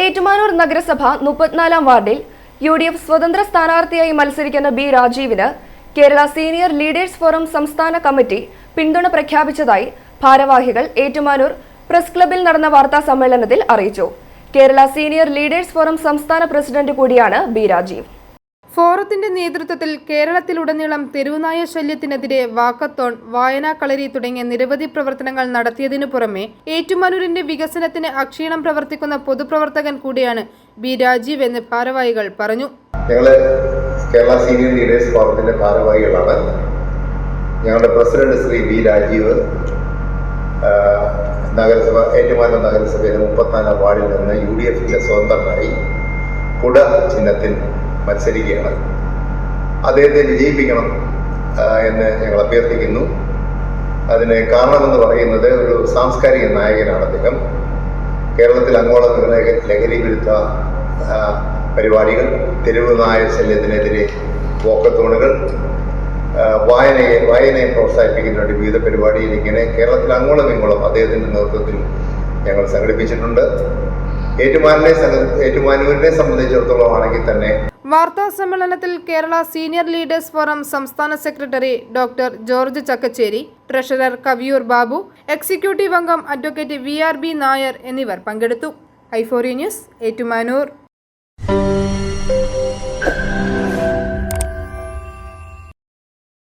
ഏറ്റുമാനൂർ നഗരസഭ മുപ്പത്തിനാലാം വാർഡിൽ യു ഡി എഫ് സ്വതന്ത്ര സ്ഥാനാർത്ഥിയായി മത്സരിക്കുന്ന ബി രാജീവിന് കേരള സീനിയർ ലീഡേഴ്സ് ഫോറം സംസ്ഥാന കമ്മിറ്റി പിന്തുണ പ്രഖ്യാപിച്ചതായി ഭാരവാഹികൾ ഏറ്റുമാനൂർ പ്രസ് ക്ലബിൽ നടന്ന വാർത്താ സമ്മേളനത്തിൽ അറിയിച്ചു. കേരള സീനിയർ ലീഡേഴ്സ് ഫോറം സംസ്ഥാന പ്രസിഡന്റ് കൂടിയാണ് ബി രാജീവ്. ഫോറത്തിന്റെ നേതൃത്വത്തിൽ കേരളത്തിലുടനീളം തെരുവുനായ ശല്യത്തിനെതിരെ വാക്കത്തോൺ വായനാ കളരി തുടങ്ങിയ നിരവധി പ്രവർത്തനങ്ങൾ നടത്തിയതിനു പുറമെ ഏറ്റുമാനൂരിന്റെ വികസനത്തിന് അക്ഷീണം പ്രവർത്തിക്കുന്ന പൊതുപ്രവർത്തകൻ കൂടിയാണ് ബി രാജീവ് എന്ന് ഭാരവാഹികൾ പറഞ്ഞു. ഞങ്ങൾ കേരള സീനിയർ ലീഡേഴ്സ് ഫോറത്തിന്റെ ഭാരവാഹികളാണ്. ഞങ്ങളുടെ പ്രസിഡന്റ് ശ്രീ ബി രാജീവ് നഗരസഭ ഏറ്റുമാനൂർ നഗരസഭയിലെ മുപ്പത്തിനാലാം വാർഡിൽ നിന്ന് യു ഡി എഫിന്റെ സ്വതന്ത്രനായി കുട ചിഹ്നത്തിൽ മത്സരിക്കുകയാണ്. അദ്ദേഹത്തെ വിജയിപ്പിക്കണം എന്ന് ഞങ്ങൾ അഭ്യർത്ഥിക്കുന്നു. അതിന് കാരണമെന്ന് പറയുന്നത് ഒരു സാംസ്കാരിക നായകനാണ് അദ്ദേഹം. കേരളത്തിൽ അങ്ങോളം ലഹ- ലഹരി വിരുദ്ധ പരിപാടികൾ തെരുവ് നായ ശല്യത്തിനെതിരെ പോക്കത്തോണുകൾ വായനയെ വായനയെ പ്രോത്സാഹിപ്പിക്കുന്ന ഒരു വിവിധ പരിപാടിയിൽ ഇങ്ങനെ കേരളത്തിൽ അങ്ങോളം ഇങ്ങോളം അദ്ദേഹത്തിന്റെ നേതൃത്വത്തിൽ ഞങ്ങൾ സംഘടിപ്പിച്ചിട്ടുണ്ട്. ഏറ്റുമാനിനെ ഏറ്റുമാനൂരിനെ സംബന്ധിച്ചിടത്തോളം ആണെങ്കിൽ തന്നെ വാർത്താ സമ്മേളനത്തിൽ കേരള സീനിയർ ലീഡേഴ്സ് ഫോറം സംസ്ഥാന secretary doctor George Chakkacheri treasurer Kaviyoor Babu executive അംഗം advocate V R B Nair എന്നിവർ പങ്കെടുത്തു. ഐഫോറി ന്യൂസ് ഏറ്റുമാനൂർ.